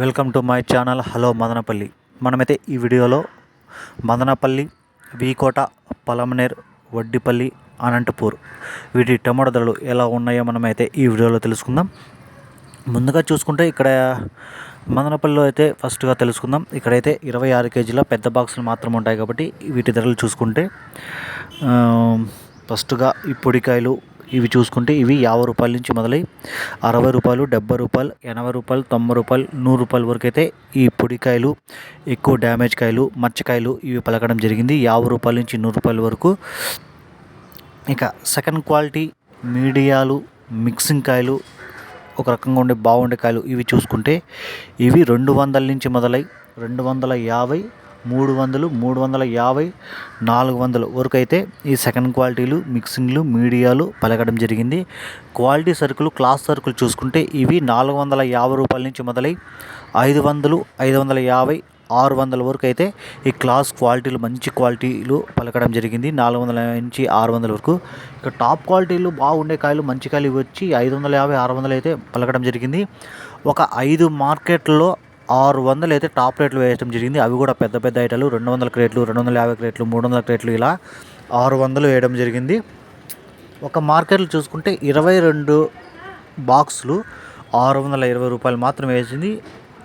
Welcome to my channel. Hello Madanapalle. మనమైతే ఈ వీడియోలో మదనపల్లి వీకోట పలమనేర్ వడ్డిపల్లి అనంతపూర్ వీటి టమాటో ధరలు ఎలా ఉన్నాయో మనమైతే ఈ వీడియోలో తెలుసుకుందాం. ముందుగా చూసుకుంటే ఇక్కడ మదనపల్లిలో అయితే ఫస్ట్గా తెలుసుకుందాం. ఇక్కడైతే ఇరవై ఆరు కేజీల పెద్ద బాక్సులు మాత్రం ఉంటాయి కాబట్టి వీటి ధరలు చూసుకుంటే ఫస్ట్గా ఈ పొడికాయలు ఇవి చూసుకుంటే ఇవి యాభై రూపాయల నుంచి మొదలై అరవై రూపాయలు డెబ్బై రూపాయలు ఎనభై రూపాయలు తొంభై రూపాయలు నూరు రూపాయల వరకు అయితే ఈ పొడికాయలు ఎక్కువ డ్యామేజ్ కాయలు మచ్చకాయలు ఇవి పలకడం జరిగింది. యాభై రూపాయల నుంచి నూరు రూపాయల వరకు. ఇక సెకండ్ క్వాలిటీ మీడియాలు మిక్సింగ్ కాయలు ఒక రకంగా ఉండే బాగుండే కాయలు ఇవి చూసుకుంటే ఇవి రెండు వందల నుంచి మొదలై రెండు వందల యాభై మూడు వందలు మూడు వందల యాభై నాలుగు వందలు వరకు అయితే ఈ సెకండ్ క్వాలిటీలు మిక్సింగ్లు మీడియాలు పలకడం జరిగింది. క్వాలిటీ సరుకులు క్లాస్ సరుకులు చూసుకుంటే ఇవి నాలుగు వందల యాభై రూపాయల నుంచి మొదలై ఐదు వందలు ఐదు వందల యాభై ఆరు వందల వరకు అయితే ఈ క్లాస్ క్వాలిటీలు మంచి క్వాలిటీలు పలకడం జరిగింది. నాలుగు వందల నుంచి ఆరు వందల వరకు. ఇక టాప్ క్వాలిటీలు బాగుండే కాయలు మంచి కాయలు ఇవి వచ్చి ఐదు వందల యాభై ఆరు వందలు అయితే పలకడం జరిగింది. ఒక ఐదు మార్కెట్లో ఆరు వందలు అయితే టాప్ రేట్లు వేయడం జరిగింది. అవి కూడా పెద్ద పెద్ద ఐటాలు. రెండు వందల క్రేట్లు రెండు వందల యాభై క్రేట్లు మూడు వందల క్రేట్లు ఇలా ఆరు వందలు వేయడం జరిగింది. ఒక మార్కెట్లో చూసుకుంటే ఇరవై రెండు బాక్సులు ఆరు వందల ఇరవై రూపాయలు మాత్రం వేసింది.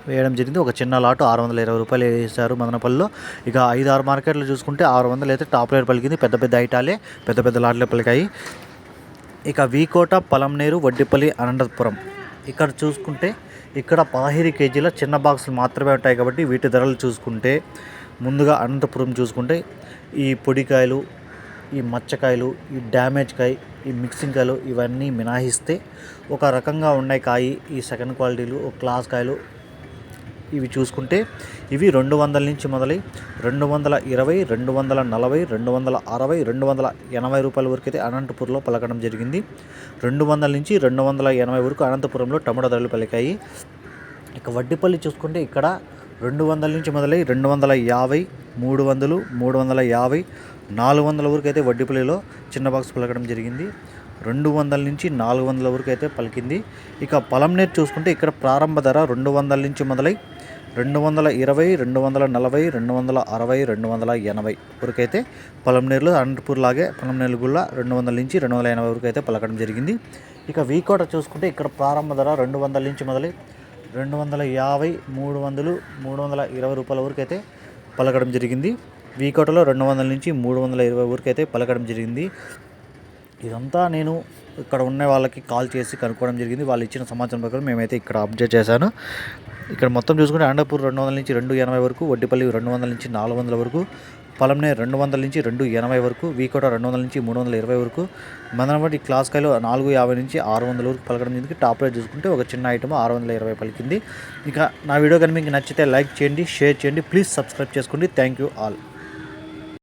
వేయడం జరిగింది. ఒక చిన్న లాటు ఆరు వందల ఇరవై రూపాయలు వేసారు మదనపల్లిలో. ఇక ఐదు ఆరు మార్కెట్లు చూసుకుంటే ఆరు వందలు అయితే టాప్ రేట్ పలికింది. పెద్ద పెద్ద ఐటాలే పెద్ద పెద్ద లాట్లే పలికాయి. ఇక వీకోట పలంనేరు వడ్డిపల్లి అనంతపురం. ఇక్కడ చూసుకుంటే ఇక్కడ పదహైదు కేజీల చిన్న బాక్సులు మాత్రమే ఉంటాయి కాబట్టి వీటి ధరలు చూసుకుంటే ముందుగా అనంతపురం చూసుకుంటే ఈ పొడికాయలు ఈ మచ్చకాయలు ఈ డ్యామేజ్ కాయ ఈ మిక్సింగ్ కాయలు ఇవన్నీ మినహాయిస్తే ఒక రకంగా ఉన్నాయి కాయి ఈ సెకండ్ క్వాలిటీలు ఒక క్లాస్ కాయలు ఇవి చూసుకుంటే ఇవి రెండు వందల నుంచి మొదలై రెండు వందల ఇరవై రెండు వందల నలభై రెండు వందల అరవై రెండు వందల ఎనభై రూపాయల వరకు అయితే అనంతపురంలో పలకడం జరిగింది రెండు వందల నుంచి రెండు వందల ఎనభై వరకు అనంతపురంలో టమాటో ధరలు పలికాయి ఇక వడ్డిపల్లి చూసుకుంటే ఇక్కడ రెండు వందల నుంచి మొదలై రెండు వందల యాభై మూడు వందలు మూడు వందల యాభై నాలుగు వందల వరకు అయితే వడ్డిపల్లిలో చిన్న బాక్స్ పలకడం జరిగింది రెండు వందల నుంచి నాలుగు వందల వరకు అయితే పలికింది ఇక పలంనేరు చూసుకుంటే ఇక్కడ ప్రారంభ ధర రెండు వందల నుంచి మొదలై రెండు వందల ఇరవై రెండు వందల నలభై రెండు వందల అరవై రెండు వందల ఎనభై వరకు అయితే పొలంనేరులో అనంతపూర్ లాగే పొలంనేరు కూడా రెండు వందల నుంచి రెండు వందల ఎనభై వరకు అయితే పలకడం జరిగింది. ఇక వీకోట చూసుకుంటే ఇక్కడ ప్రారంభ ధర రెండు వందల నుంచి మొదలై రెండు వందల యాభై మూడు వందలు మూడు వందల ఇరవై రూపాయల వరకు అయితే పలకడం జరిగింది. వీకోటలో రెండు వందల నుంచి మూడు వందల ఇరవై వరకు అయితే పలకడం జరిగింది. ఇదంతా నేను ఇక్కడ ఉన్న వాళ్ళకి కాల్ చేసి కనుక్కోవడం జరిగింది. వాళ్ళు ఇచ్చిన సమాచారం ప్రకారం మేమైతే ఇక్కడ అప్డేట్ చేశాను. ఇక్కడ మొత్తం చూసుకుంటే అనంతపూర్ రెండు వందల నుంచి రెండు ఎనభై వరకు వడ్డిపల్లి రెండు వందల నుంచి నాలుగు వందల వరకు పలంనే రెండు వందల నుంచి రెండు ఎనభై వరకు వీకోట రెండు వందల నుంచి మూడు వందల ఇరవై వరకు మదనపల్లి క్లాస్ కాయలు నాలుగు యాభై నుంచి ఆరు వందల వరకు పలకడం జరిగింది. టాప్ రేట్ చూసుకుంటే ఒక చిన్న ఐటమ్ ఆరు వందల ఇరవై పలికింది. ఇక నా వీడియో కనుక మీకు నచ్చితే లైక్ చేయండి షేర్ చేయండి ప్లీజ్ సబ్స్క్రైబ్ చేసుకోండి. Thank you all.